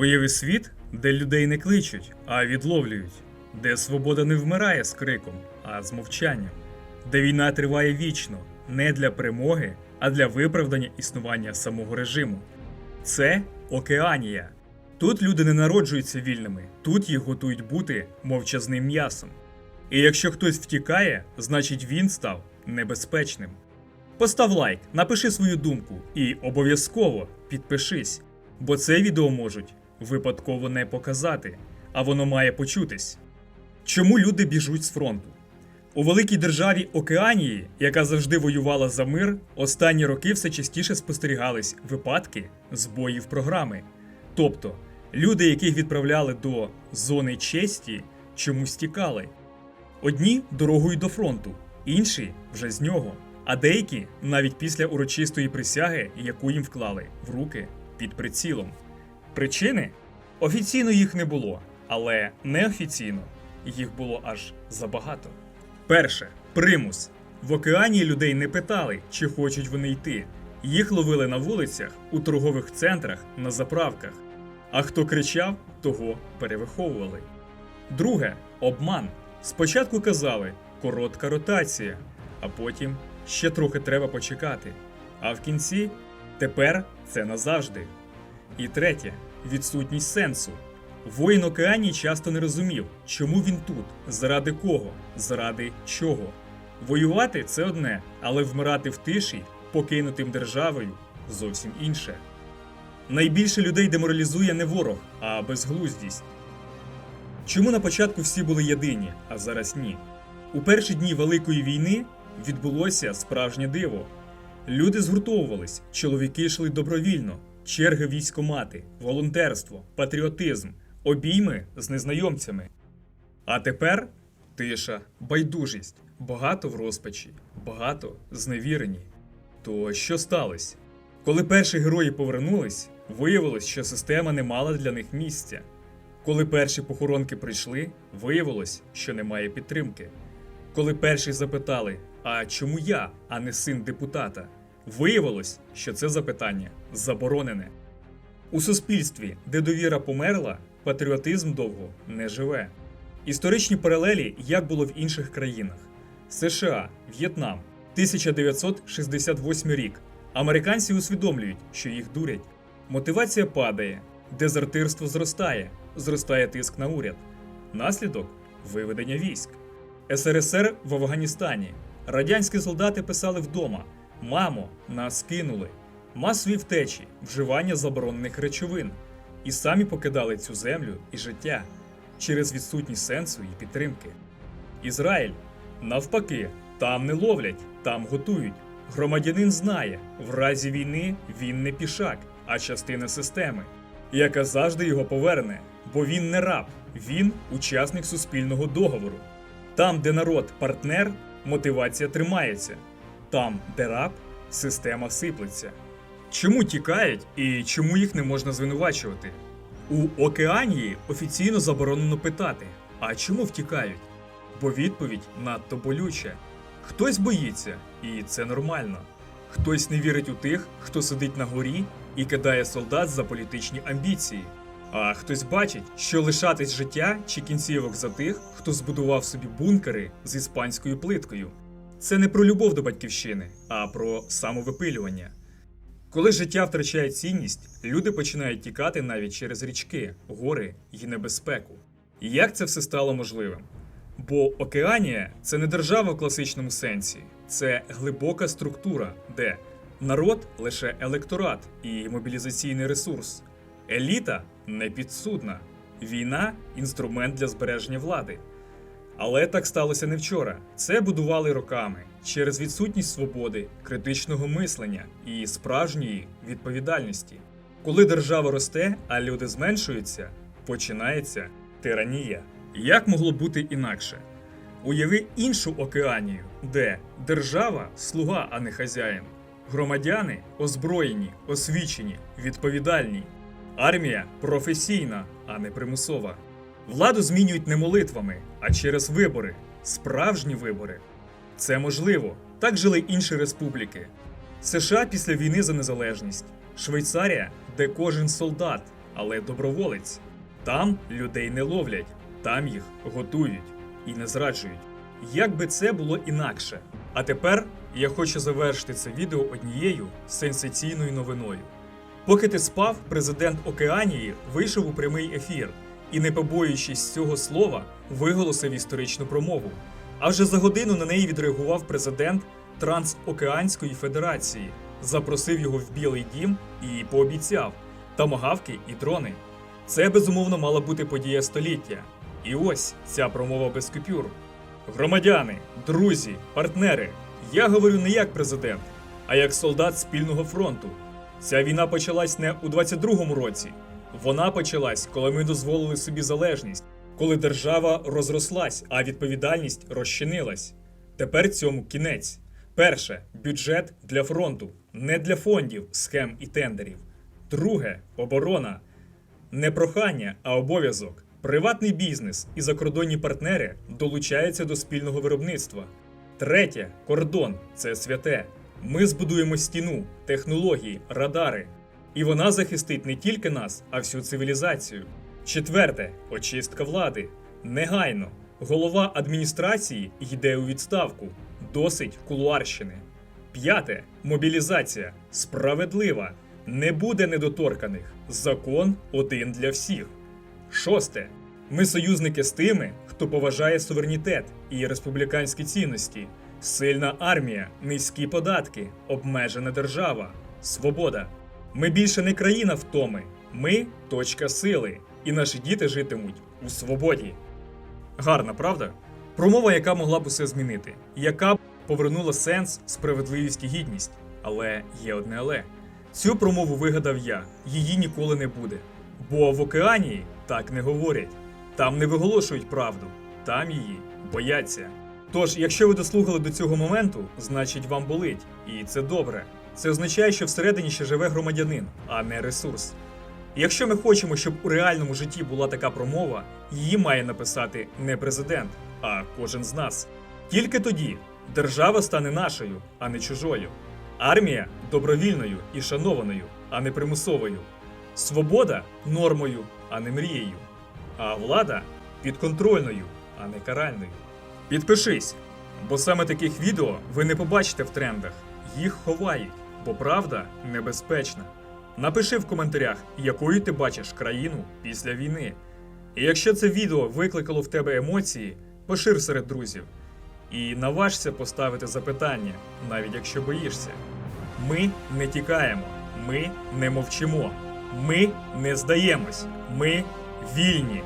Уяви світ, де людей не кличуть, а відловлюють, де свобода не вмирає з криком, а з мовчанням, де війна триває вічно, не для перемоги, а для виправдання існування самого режиму. Це Океанія. Тут люди не народжуються вільними, тут їх готують бути мовчазним м'ясом. І якщо хтось втікає, значить він став небезпечним. Постав лайк, напиши свою думку і обов'язково підпишись, бо це відео можуть випадково не показати, а воно має почутись. Чому люди біжуть з фронту? У великій державі Океанії, яка завжди воювала за мир, останні роки все частіше спостерігались випадки збоїв програми. Тобто, люди, яких відправляли до зони честі, чомусь тікали. Одні дорогою до фронту, інші вже з нього, а деякі навіть після урочистої присяги, яку їм вклали в руки під прицілом. Причини? Офіційно їх не було, але неофіційно їх було аж забагато. Перше примус. В океані людей не питали, чи хочуть вони йти. Їх ловили на вулицях, у торгових центрах, на заправках. А хто кричав, того перевиховували. Друге обман. Спочатку казали коротка ротація, а потім ще трохи треба почекати. А в кінці тепер це назавжди. І третє відсутність сенсу. Воїн Океанії часто не розумів, чому він тут, заради кого, заради чого. Воювати це одне, але вмирати в тиші, покинутим державою зовсім інше. Найбільше людей деморалізує не ворог, а безглуздість. Чому на початку всі були єдині, а зараз ні? У перші дні Великої війни відбулося справжнє диво. Люди згуртовувались, чоловіки йшли добровільно, черги військомати, волонтерство, патріотизм, обійми з незнайомцями. А тепер тиша, байдужість, багато в розпачі, багато зневірені. То що сталося? Коли перші герої повернулись, виявилось, що система не мала для них місця. Коли перші похоронки прийшли, виявилось, що немає підтримки. Коли перші запитали, а чому я, а не син депутата, виявилось, що це запитання заборонене. У суспільстві, де довіра померла, патріотизм довго не живе. Історичні паралелі, як було в інших країнах: США, В'єтнам, 1968 рік. Американці усвідомлюють, що їх дурять. Мотивація падає, дезертирство зростає, зростає тиск на уряд. Наслідок виведення військ. СРСР в Афганістані. Радянські солдати писали вдома: Мамо, нас кинули. Масові втечі, вживання заборонених речовин. І самі покидали цю землю і життя через відсутність сенсу і підтримки. Ізраїль навпаки, там не ловлять, там готують. Громадянин знає, в разі війни він не пішак, а частина системи, яка завжди його поверне, бо він не раб, він учасник суспільного договору. Там, де народ партнер, мотивація тримається. Там, де раб, система сиплеться. Чому тікають і чому їх не можна звинувачувати? У Океанії офіційно заборонено питати, а чому втікають? Бо відповідь надто болюча. Хтось боїться, і це нормально. Хтось не вірить у тих, хто сидить на горі і кидає солдат за політичні амбіції. А хтось бачить, що лишатись життя чи кінцівок за тих, хто збудував собі бункери з іспанською плиткою. Це не про любов до батьківщини, а про самовипилювання. Коли життя втрачає цінність, люди починають тікати навіть через річки, гори і небезпеку. І як це все стало можливим? Бо Океанія це не держава в класичному сенсі, це глибока структура, де народ лише електорат і мобілізаційний ресурс, еліта не підсудна, війна інструмент для збереження влади. Але так сталося не вчора. Це будували роками через відсутність свободи, критичного мислення і справжньої відповідальності. Коли держава росте, а люди зменшуються, починається тиранія. Як могло бути інакше? Уяви іншу океанію, де держава слуга, а не хазяїн, громадяни озброєні, освічені, відповідальні, армія професійна, а не примусова. Владу змінюють не молитвами, а через вибори, справжні вибори. Це можливо. Так жили інші республіки. США після війни за незалежність, Швейцарія, де кожен солдат але доброволець. Там людей не ловлять, там їх готують і не зраджують. Як би це було інакше? А тепер я хочу завершити це відео однією сенсаційною новиною. Поки ти спав, президент Океанії вийшов у прямий ефір і, не побоюючись цього слова, виголосив історичну промову. А вже за годину на неї відреагував президент Трансокеанської Федерації, запросив його в Білий Дім і пообіцяв тамагавки і дрони. Це безумовно мала бути подія століття. І ось ця промова без купюр. Громадяни, друзі, партнери, я говорю не як президент, а як солдат спільного фронту. Ця війна почалась не у 22-му році. Вона почалась, коли ми дозволили собі залежність, коли держава розрослась, а відповідальність розчинилась. Тепер цьому кінець. Перше бюджет для фронту, не для фондів, схем і тендерів. Друге оборона. Не прохання, а обов'язок. Приватний бізнес і закордонні партнери долучаються до спільного виробництва. Третє кордон це святе. Ми збудуємо стіну, технології, радари. І вона захистить не тільки нас, а всю цивілізацію. Четверте очистка влади. Негайно. Голова адміністрації йде у відставку. Досить кулуарщини. П'яте мобілізація. Справедлива. Не буде недоторканих. Закон один для всіх. Шосте. Ми союзники з тими, хто поважає суверенітет і республіканські цінності. Сильна армія, низькі податки, обмежена держава, свобода. Ми більше не країна втоми. Ми точка сили, і наші діти житимуть у свободі. Гарна, правда? Промова, яка могла б усе змінити, яка б повернула сенс, справедливість і гідність. Але є одне але. Цю промову вигадав я, її ніколи не буде. Бо в океанії так не говорять. Там не виголошують правду, там її бояться. Тож, якщо ви дослухали до цього моменту, значить вам болить, і це добре. Це означає, що всередині ще живе громадянин, а не ресурс. І якщо ми хочемо, щоб у реальному житті була така промова, її має написати не президент, а кожен з нас. Тільки тоді держава стане нашою, а не чужою. Армія добровільною і шанованою, а не примусовою. Свобода нормою, а не мрією. А влада підконтрольною, а не каральною. Підпишись, бо саме таких відео ви не побачите в трендах. Їх ховають, бо правда небезпечна. Напиши в коментарях, якою ти бачиш країну після війни. І якщо це відео викликало в тебе емоції, пошир серед друзів. І наважся поставити запитання, навіть якщо боїшся. Ми не тікаємо, ми не мовчимо, ми не здаємось, ми вільні.